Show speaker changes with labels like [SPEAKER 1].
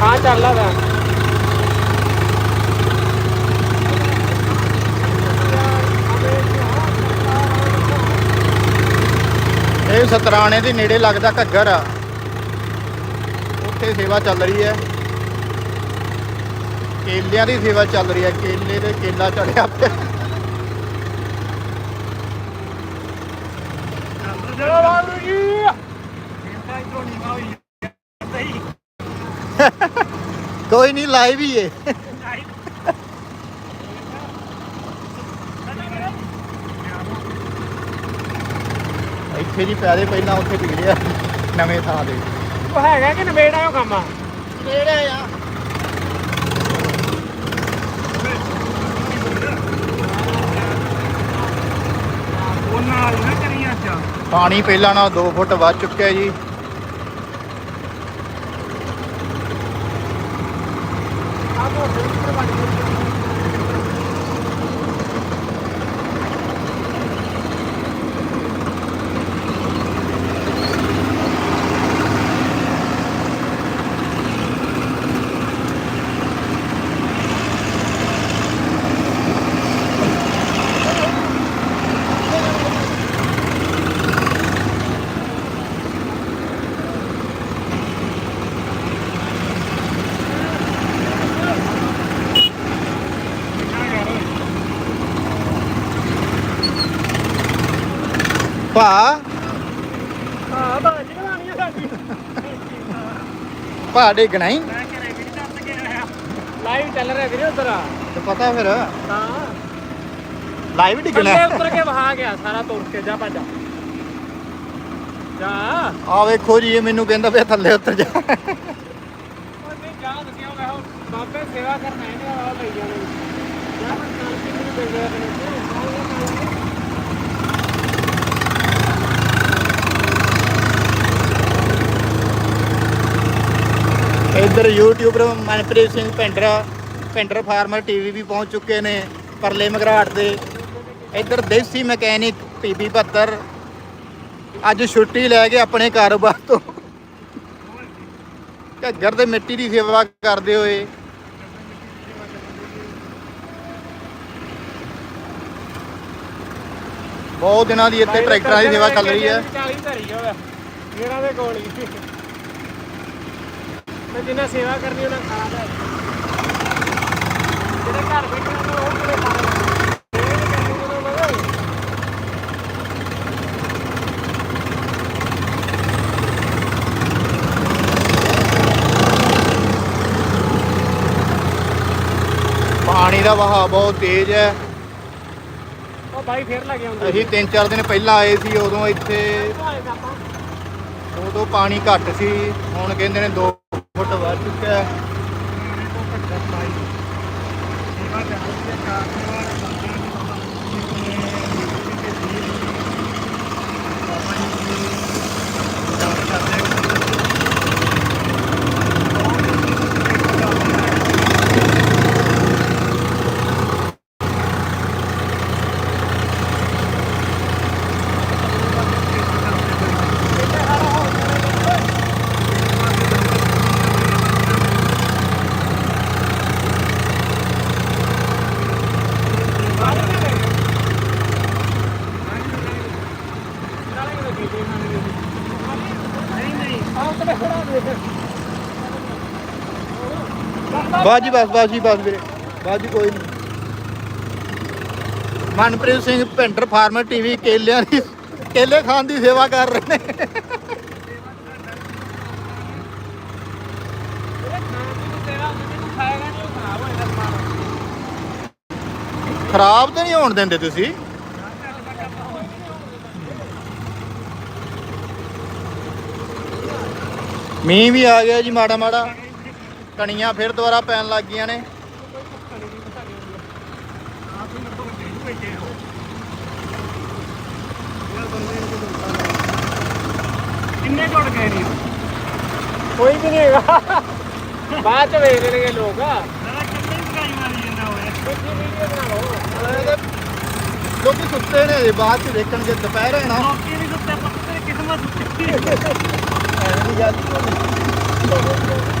[SPEAKER 1] ਹਾਂ, ਚੱਲ ਲਾ।
[SPEAKER 2] ਇਹ ਸਤਰਾਣੇ ਦੇ ਨੇੜੇ ਲੱਗਦਾ ਘੱਗਰ ਆ। ਉੱਥੇ ਸੇਵਾ ਚੱਲ ਰਹੀ ਹੈ। ਕੇਲਿਆਂ ਦੀ ਸੇਵਾ ਚੱਲ ਰਹੀ ਹੈ। ਕੇਲੇ ਤੇ ਕੇਲਾ ਚੜਿਆ ਪਿਆ। ਕੋਈ ਨਹੀਂ ਲਾਈਵ ਹੀ ਏ। ਇੱਥੇ ਜੀ ਪੈਦੇ ਪਹਿਲਾਂ ਉੱਥੇ ਵਿਗੜਿਆ ਨਵੇਂ ਥਾਂ ਦੇ
[SPEAKER 1] ਉਹ ਹੈਗਾ ਕਿ ਨਵੇੜਾ ਉਹ ਕੰਮ ਆ?
[SPEAKER 2] ਕਿਹੜੇ ਆ। ਪਾਣੀ ਪਹਿਲਾਂ ਨਾਲ 2 ਫੁੱਟ ਵੱਧ ਚੁੱਕਿਆ ਜੀ।
[SPEAKER 1] ਆ ਮੋਟਰ ਉੱਪਰ ਬਣ ਗਈ?
[SPEAKER 2] ਭਾ
[SPEAKER 1] ਹਾਂ ਬਾਜੀ ਬਣਾਣੀ ਆ ਸਾਡੀ।
[SPEAKER 2] ਭਾ ਡੇਗਣਾ ਹੀ।
[SPEAKER 1] ਮੈਂ ਘਰੇ ਵੀ ਨਹੀਂ ਦੱਸ ਕੇ ਆਇਆ। ਲਾਈਵ ਚੱਲ ਰਿਹਾ ਵੀਰੇ ਉਧਰ।
[SPEAKER 2] ਤੇ ਪਤਾ ਫਿਰ।
[SPEAKER 1] ਹਾਂ।
[SPEAKER 2] ਲਾਈਵ ਡਿੱਗਣਾ।
[SPEAKER 1] ਥੱਲੇ ਉਤਰ ਕੇ ਵਹਾ ਗਿਆ ਸਾਰਾ ਤੁਰ ਕੇ ਜਾ ਭੱਜ ਜਾ।
[SPEAKER 2] ਆ ਵੇਖੋ ਜੀ ਇਹ ਮੈਨੂੰ ਕਹਿੰਦਾ ਪਿਆ ਥੱਲੇ ਉਤਰ ਜਾ।
[SPEAKER 1] ਹੁਣ ਬਾਬੇ ਸੇਵਾ ਕਰਨ ਆਏ ਨੇ ਆ ਲਈ ਜਾਣੇ ਜਾ ਮੈਂ ਨਾਲ ਕੀ ਮੈਨੂੰ ਦੇ ਗਿਆ
[SPEAKER 2] ਇੱਧਰ YouTuber Manpreet Singh Bhinder Bhinder farmer TV ਵੀ ਪਹੁੰਚ ਚੁੱਕੇ ਨੇ ਪਰਲੇ ਮਗਰਾਟ ਦੇ। ਇੱਧਰ ਦੇਸੀ ਮਕੈਨਿਕ ਪੀਬੀ 72 ਅੱਜ ਛੁੱਟੀ ਲੈ ਕੇ ਆਪਣੇ ਕਾਰੋਬਾਰ ਤੋਂ। ਘੱਗਰ ਦੇ ਮਿੱਟੀ ਦੀ ਸੇਵਾ ਕਰਦੇ ਹੋਏ। ਬਹੁਤ ਦਿਨਾਂ ਦੀ ਇੱਥੇ ਟਰੈਕਟਰਾਂ ਦੀ ਸੇਵਾ ਚੱਲ ਰਹੀ ਹੈ।
[SPEAKER 1] 40 ਧਰੀ ਹੋਵੇ ਇਹਨਾਂ ਦੇ ਕੋਲ ਹੀ। ਮੈਂ ਜਿੰਨਾ ਸੇਵਾ ਕਰਨੀ ਉਹਨਾਂ ਖਾਣਾ ਦਾ ਜਿਹੜੇ ਘਰ ਬੈਠੇ ਨੇ ਉਹ ਕਿਹੜੇ ਮਗਰ
[SPEAKER 2] ਪਾਣੀ ਦਾ ਵਹਾਅ ਬਹੁਤ ਤੇਜ਼ ਹੈ।
[SPEAKER 1] ਉਹ ਬਾਈ ਫੇਰ ਲੱਗੇ ਹੁੰਦੇ
[SPEAKER 2] ਅਸੀਂ 3-4 ਦਿਨ ਪਹਿਲਾਂ ਆਏ ਸੀ ਉਦੋਂ ਇੱਥੇ ਉਦੋਂ ਪਾਣੀ ਘੱਟ ਸੀ ਹੁਣ ਕਹਿੰਦੇ ਨੇ 2 ਫੁੱਟ ਵੱਧ ਚੁੱਕਿਆ ਹੈ।
[SPEAKER 1] ਨਹੀਂ
[SPEAKER 2] ਜੀ ਬਾਜੀ ਬਸ ਜੀ, ਬਸ ਵੀਰੇ। ਬਸ ਕੋਈ ਨਹੀਂ ਮਨਪ੍ਰੀਤ ਸਿੰਘ ਭਿੰਡਰ ਫਾਰਮਰ ਟੀਵੀ ਕੇਲਿਆਂ ਦੀ ਕੇਲੇ ਖਾਣ ਦੀ ਸੇਵਾ ਕਰ ਰਹੇ ਨੇ। ਖਰਾਬ ਤਾਂ ਨਹੀਂ ਹੋਣ ਦਿੰਦੇ ਤੁਸੀਂ? ਮੀਂਹ ਵੀ ਆ ਗਿਆ ਜੀ ਮਾੜਾ ਮਾੜਾ। ਕਣੀਆਂ ਫਿਰ ਦੁਬਾਰਾ ਪੈਣ ਲੱਗ ਗਈਆਂ ਨੇ।
[SPEAKER 1] ਕਿੰਨੇ ਟੁੱਟ ਗਏ ਨੇ? ਕੋਈ ਵੀ ਨਹੀਂ ਹੈਗਾ। ਬਾਅਦ ਚ ਵੇਖ ਲੈਣਗੇ ਲੋਕ।
[SPEAKER 2] ਲੋਕੀ ਸੁੱਤੇ ਨੇ ਅਜੇ ਬਾਅਦ ਚ ਦੇਖਣਗੇ ਦੁਪਹਿਰੇ ਨਾ।
[SPEAKER 1] ਲੋਕੀ ਵੀ ਸੁੱਤੇ ਪੱਤੇ ਕਿਸਮਤ ਸੁੱਤੀ।
[SPEAKER 2] ਐਵੇਂ ਦੀ ਗੱਲ ਹੀ ਹੋਣੀ।